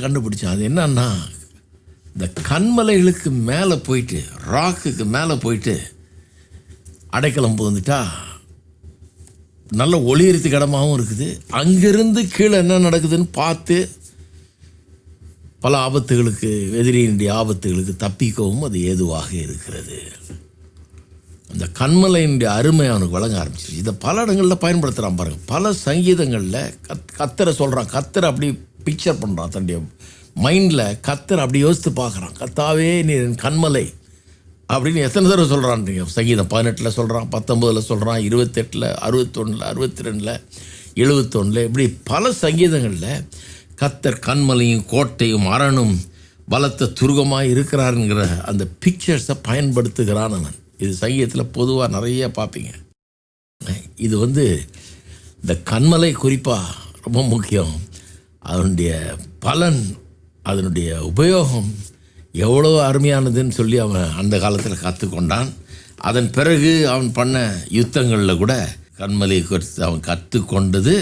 கண்டுபிடிச்சேன் அது என்னன்னா இந்த கண்மலைகளுக்கு மேலே போயிட்டு ராக்குக்கு மேலே போயிட்டு அடைக்கலம் புகுந்துட்டா நல்ல ஒளியறதுக்கு இடமாவும் இருக்குது. அங்கிருந்து கீழே என்ன நடக்குதுன்னு பார்த்து பல ஆபத்துகளுக்கு எதிரியினுடைய ஆபத்துகளுக்கு தப்பிக்கவும் அது ஏதுவாக இருக்கிறது. அந்த கண்மலையினுடைய அருமை அவனுக்கு வழங்க ஆரம்பிச்சிருச்சு. இதை பல இடங்களில் பயன்படுத்துகிறான் பாருங்கள் பல சங்கீதங்களில் கத் கத்தரை சொல்கிறான் கத்தரை அப்படி பிக்சர் பண்ணுறான் தன்னுடைய மைண்டில் கத்தர் அப்படி யோசித்து பார்க்குறான். கத்தாவே நீ என் கண்மலை. அப்படின்னு எத்தனை தடவை சொல்கிறான்றீங்க சங்கீதம் பதினெட்டில் சொல்கிறான் பத்தொம்போதில் சொல்கிறான் இருபத்தெட்டில் அறுபத்தொன்னில் அறுபத்தி ரெண்டில் எழுபத்தொன்னில் இப்படி பல சங்கீதங்களில் கத்தர் கண்மலையும் கோட்டையும் அரணும் பலத்த துருகமாக இருக்கிறாருங்கிற அந்த பிக்சர்ஸை பயன்படுத்துகிறான் அவன். இது சங்கீதத்தில் பொதுவாக நிறைய பார்ப்பீங்க. இது வந்து இந்த கண்மலை குறிப்பாக ரொம்ப முக்கியம். அதனுடைய பலன் அதனுடைய உபயோகம் எவ்வளோ அருமையானதுன்னு சொல்லி அவன் அந்த காலத்தில் கற்றுக்கொண்டான் அதன் பிறகு அவன் பண்ண யுத்தங்களில் கூட கண்மலையை குறித்து அவன் கற்றுக்கொண்டது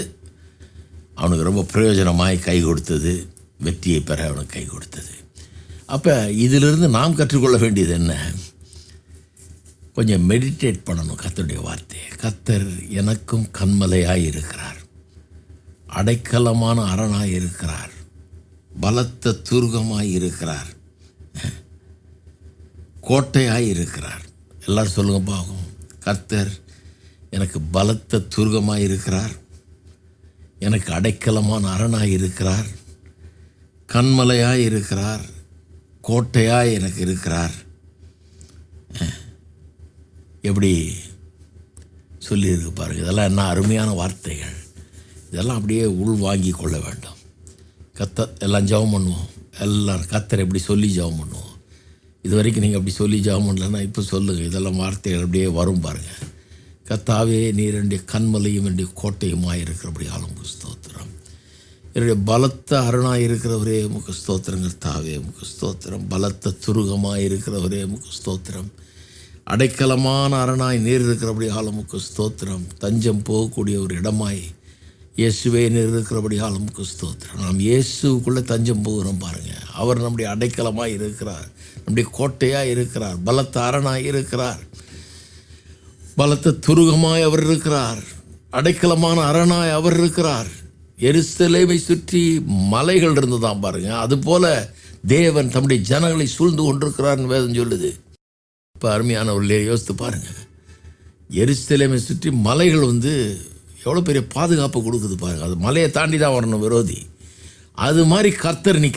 அவனுக்கு ரொம்ப பிரயோஜனமாய் கை கொடுத்தது வெற்றியை பெற அவனுக்கு கை கொடுத்தது. அப்போ இதிலிருந்து நாம் கற்றுக்கொள்ள வேண்டியது என்ன? கொஞ்சம் மெடிடேட் பண்ணணும் கத்தருடைய வார்த்தையை. கத்தர் எனக்கும் கண்மலையாக இருக்கிறார். அடைக்கலமான அரணாக இருக்கிறார். பலத்த துருகமாக இருக்கிறார். கோட்டையாக இருக்கிறார். எல்லாரும் சொல்லுங்க பாகும் கர்த்தர் எனக்கு பலத்த துருகமாக இருக்கிறார். எனக்கு அடைக்கலமான அரணாக இருக்கிறார். கண்மலையாக இருக்கிறார். கோட்டையாக எனக்கு இருக்கிறார். எப்படி சொல்லியிருக்கு பாருங்கள் இதெல்லாம் என்ன அருமையான வார்த்தைகள். இதெல்லாம் அப்படியே உள்வாங்கி கொள்ள வேண்டும். கத்த எல்லாம் ஜெபம் பண்ணுவோம். எல்லாம் கத்தரை எப்படி சொல்லி ஜெபம் பண்ணுவோம். இது வரைக்கும் நீங்கள் அப்படி சொல்லி ஜபம் பண்ணலன்னா இப்போ சொல்லுங்கள் இதெல்லாம் வார்த்தைகள் அப்படியே வரும் பாருங்கள் கத்தாவே நீர் என்னுடைய கண்மலையும் என்னுடைய கோட்டையுமாய் இருக்கிறபடி ஆளும் ஸ்தோத்திரம். என்னுடைய பலத்த அருணாய் இருக்கிறவரே முக ஸ்தோத்திரங்கள் தாவே முக ஸ்தோத்திரம். பலத்த இருக்கிற இருக்கிறவரே முக ஸ்தோத்திரம். அடைக்கலமான அரணாய் நீர் இருக்கிறபடி ஆளுமுக்கு ஸ்தோத்திரம். தஞ்சம் போகக்கூடிய ஒரு இடமாய் இயேசுவே இருக்கிறபடி ஆலமுக்கு ஸ்தோத்திரம். நாம் இயேசுக்குள்ளே தஞ்சம் போகிறோம் பாருங்கள் அவர் நம்முடைய அடைக்கலமாக இருக்கிறார். நம்முடைய கோட்டையாக இருக்கிறார். பலத்த அரணாக இருக்கிறார். பலத்த துருகமாய் அவர் இருக்கிறார். அடைக்கலமான அரணாய் அவர் இருக்கிறார். எருசலேமை சுற்றி மலைகள் இருந்து தான் பாருங்கள் அதுபோல தேவன் தம்முடைய ஜனங்களை சூழ்ந்து கொண்டிருக்கிறார்னு வேதம் சொல்லுது. இப்போ அருமையானவர்களே யோசித்து பாருங்கள் எருசலேமை சுற்றி மலைகள் வந்து எவ்வளோ பெரிய பாதுகாப்பு கொடுக்குது பாருங்கள் அது மலையை தாண்டி தான் வரணும் விரோதி. அது மாதிரி கர்த்தர் நிற்க